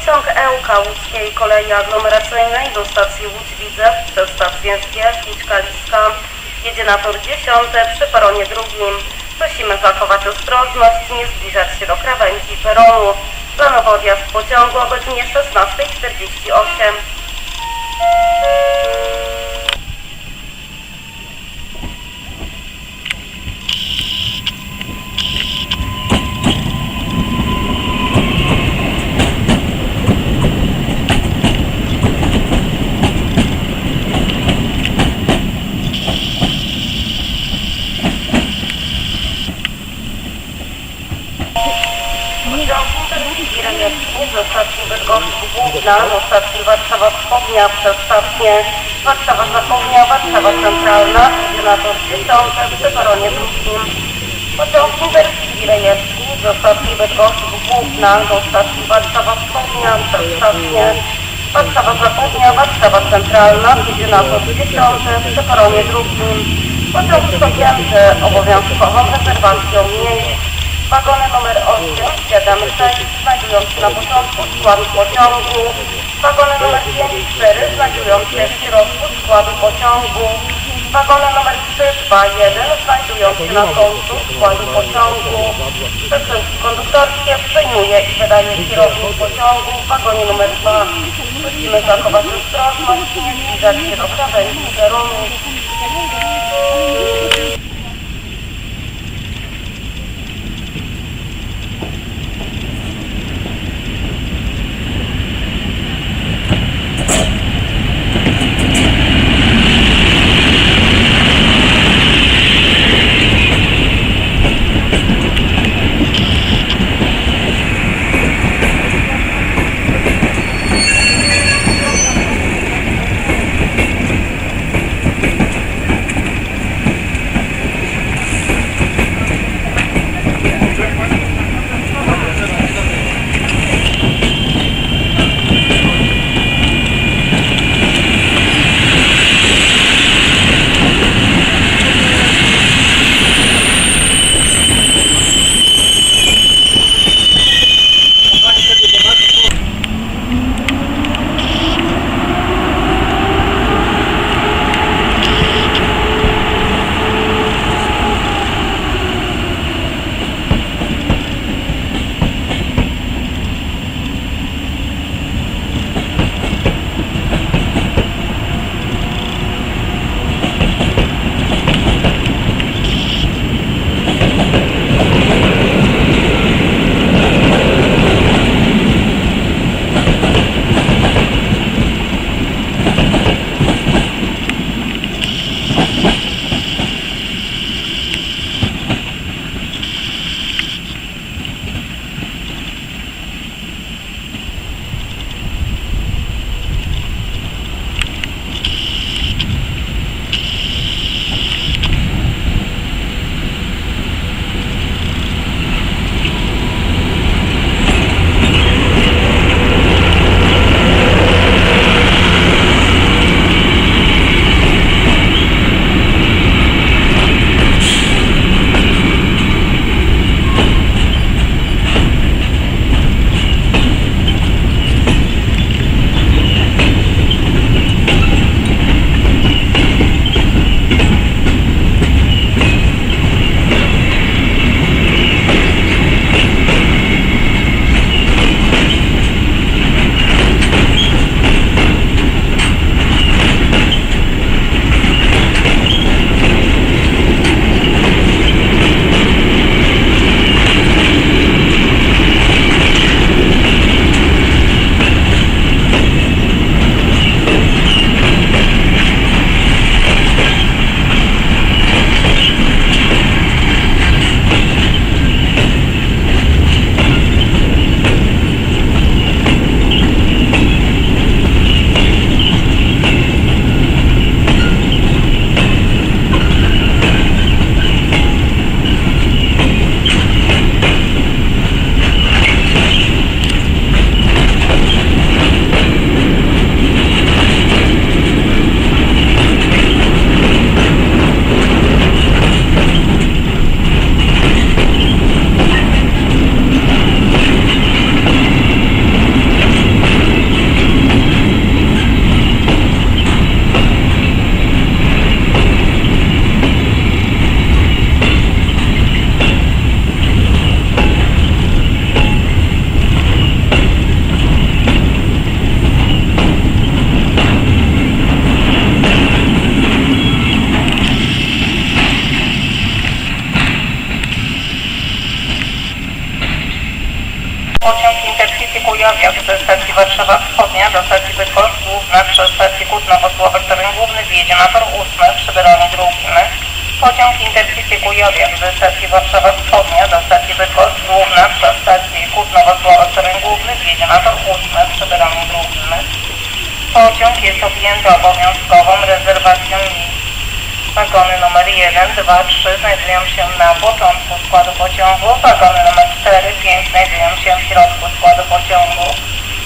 Pociąg Ełka łódzkiej kolei aglomeracyjnej do stacji Łódź-Widzew przez stację Łódź Kaliska jedzie na tor 10 przy peronie drugim. Prosimy zachować ostrożność, nie zbliżać się do krawędzi peronu. Planowy odjazd pociągu o godzinie 16.48. Pociąg Intercity Rejewski ze stacji Do stacji Warszawa Wschodnia przez stację Warszawa Zachodnia, Warszawa Centralna na tor 10 przy peronie drugim. Pociąg Intercity Rejewski ze stacji Bydgoszcz Główna do stacji Warszawa Wschodnia przez stację Warszawa Zachodnia, Warszawa Centralna na tor 10 przy peronie drugim. Pociąg objęty obowiązkową rezerwacją miejsc. Wagony numer 8, 7, 6 znajdują się na początku składu pociągu. Wagony numer 5, 4 znajdują się w środku składu pociągu. Wagony numer 3, 2, 1 znajdują się na końcu składu pociągu. Przesyłki konduktorskie przyjmuje i wydaje kierownik pociągu w wagonie numer 2. Prosimy zachować ostrożność i nie zbliżać się do krawędzi peronu. Do stacji Bydgoszcz Główna przez stację Kutno-Wosławek Teren Główny wjedzie na tor 8 przy peronie drugim. Pociąg Intercity Kujowiak ze stacji Warszawa Wschodnia do stacji Bydgoszcz Główna przez stację Kutno-Wosławek Teren Główny wjedzie na tor 8 przy peronie drugim. Pociąg jest objęty obowiązkową rezerwacją miejsc. Wagony numer 1, 2, 3 znajdują się na początku składu pociągu, wagony numer 4, 5 znajdują się w środku składu pociągu,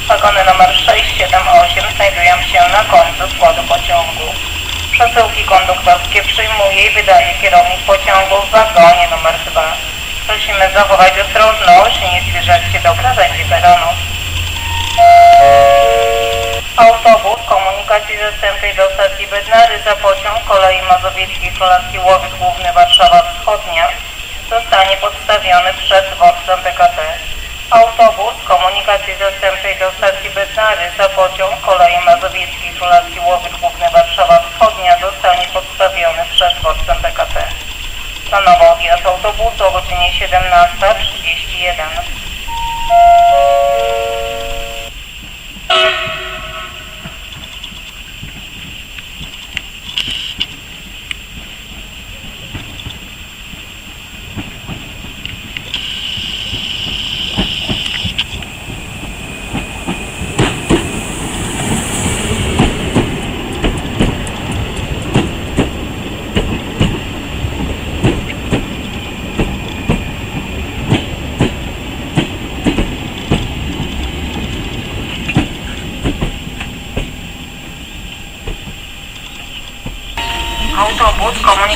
wagony numer 6, 7, 8 znajdują się na końcu składu pociągu. Przesyłki konduktorskie przyjmuje i wydaje kierownik pociągu w wagonie numer 2. Prosimy zachować ostrożność i nie zbliżać się do krawędzi peronu. Autobus komunikacji zastępczej do stacji Bednary za pociąg kolei mazowieckiej kolacji Łowiec Główny Warszawa Wschodnia zostanie podstawiony przed dworcem PKP. Autobus komunikacji zastępczej do stacji Bednary za pociąg kolei mazowieckiej kolacji Łowiec Główny Warszawa Wschodnia zostanie podstawiony przed dworcem PKP. Planowo odjazd autobusu o godzinie 17.31.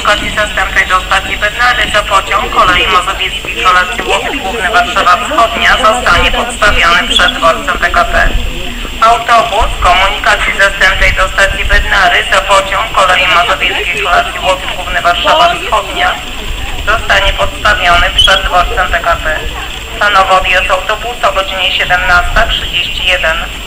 Komunikacji zastępczej do stacji Bednary za pociąg kolei mazowieckiej kolacji Łowiec Główny Warszawa Wschodnia zostanie podstawiony przed dworcem PKP. Autobus komunikacji zastępczej do stacji Bednary za pociąg kolei mazowieckiej kolacji Łowiec Główny Warszawa Wschodnia zostanie podstawiony przed dworcem PKP. Planowo odjazd autobusu o godzinie 17.31.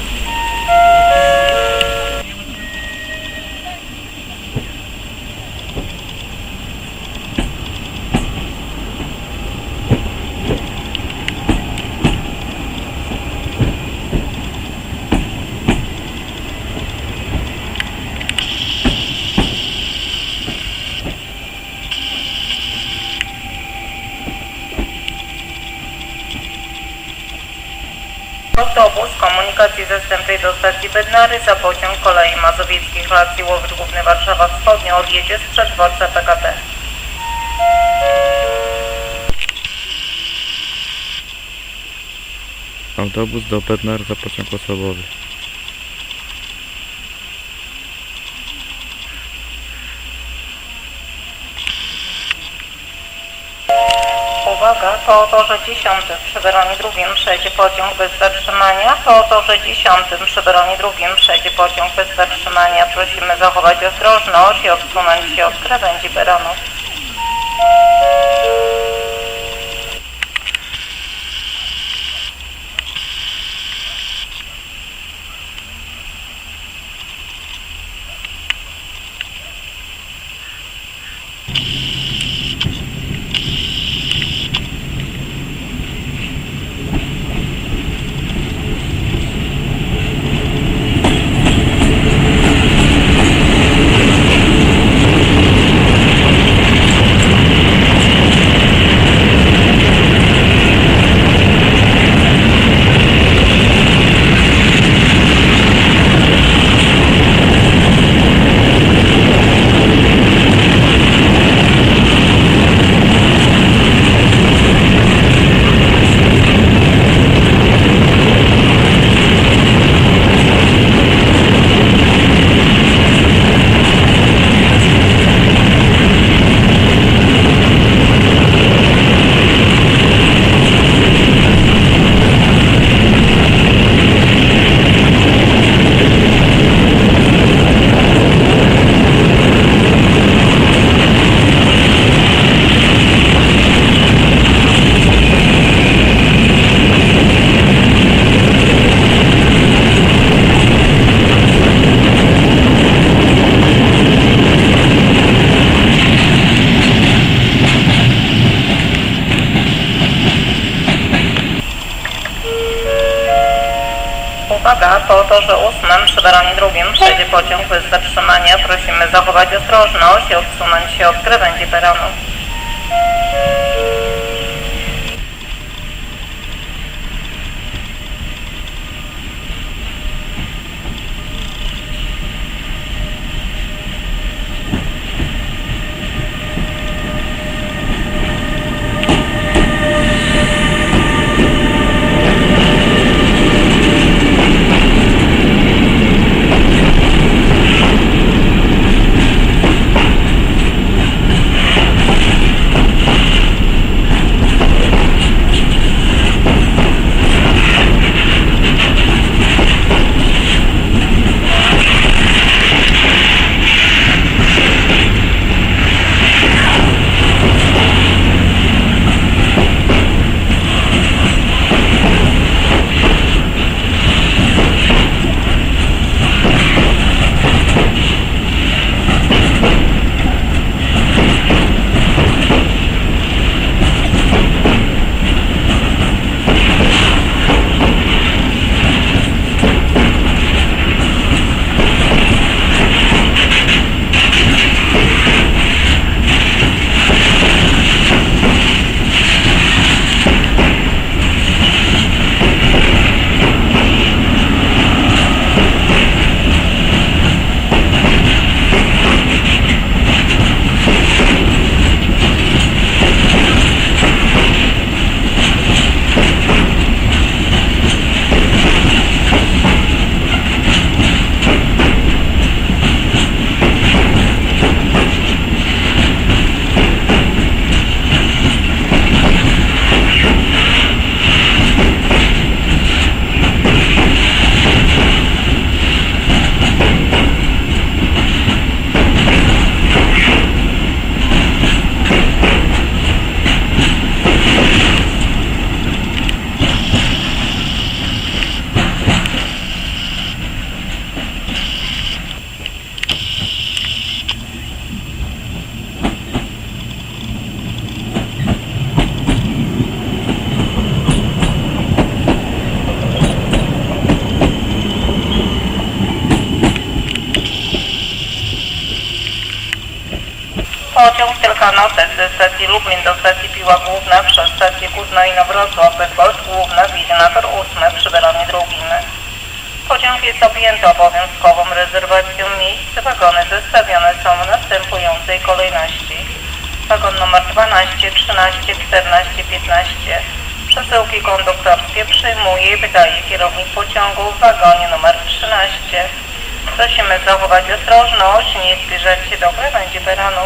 Autobus komunikacji zastępczej do stacji Bednary za pociąg kolei mazowieckiej kolacji Łowiec Główny Warszawa Wschodnia odjedzie sprzed dworca PKP. Autobus do Bednar za pociąg osobowy. Uwaga, to o torze 10 przy peronie drugim przejdzie pociąg bez zatrzymania, to o torze 10 przy peronie drugim przejdzie pociąg bez zatrzymania. Prosimy zachować ostrożność i odsunąć się od krawędzi peronu. Pociąg bez zatrzymania. Prosimy zachować ostrożność i odsunąć się od krawędzi peronu. Stacji Lublin do stacji Piła Główna przez stację Kuzno i Wrocław Bydgoszcz Główna wjedzie na tor 8 przy peronie drugim. Pociąg jest objęty obowiązkową rezerwacją miejsc. Wagony zestawione są w następującej kolejności. Wagon numer 12, 13, 14, 15. Przesyłki konduktorskie przyjmuje i wydaje kierownik pociągu w wagonie numer 13. Prosimy zachować ostrożność, nie zbliżać się do krawędzi peronu.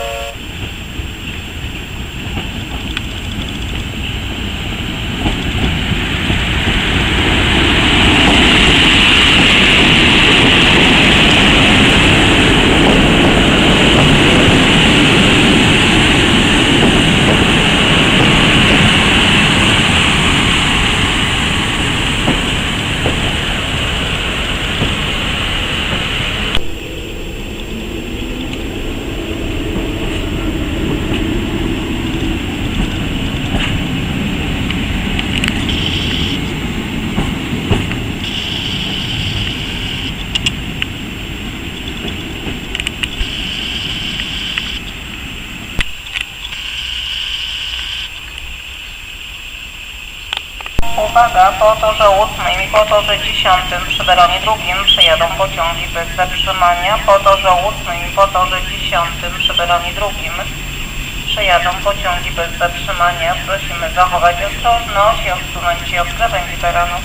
uwaga, po to, że ósmym i po to, że dziesiątym przy peronie drugim przejadą pociągi bez zatrzymania, po to, że ósmym i po to, że dziesiątym przy peronie drugim przejadą pociągi bez zatrzymania. Prosimy zachować ostrożność i odsunąć się od krawędzi peronów.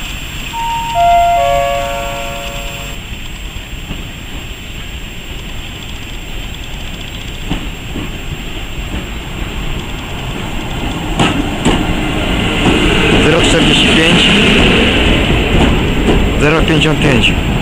0,45 0,55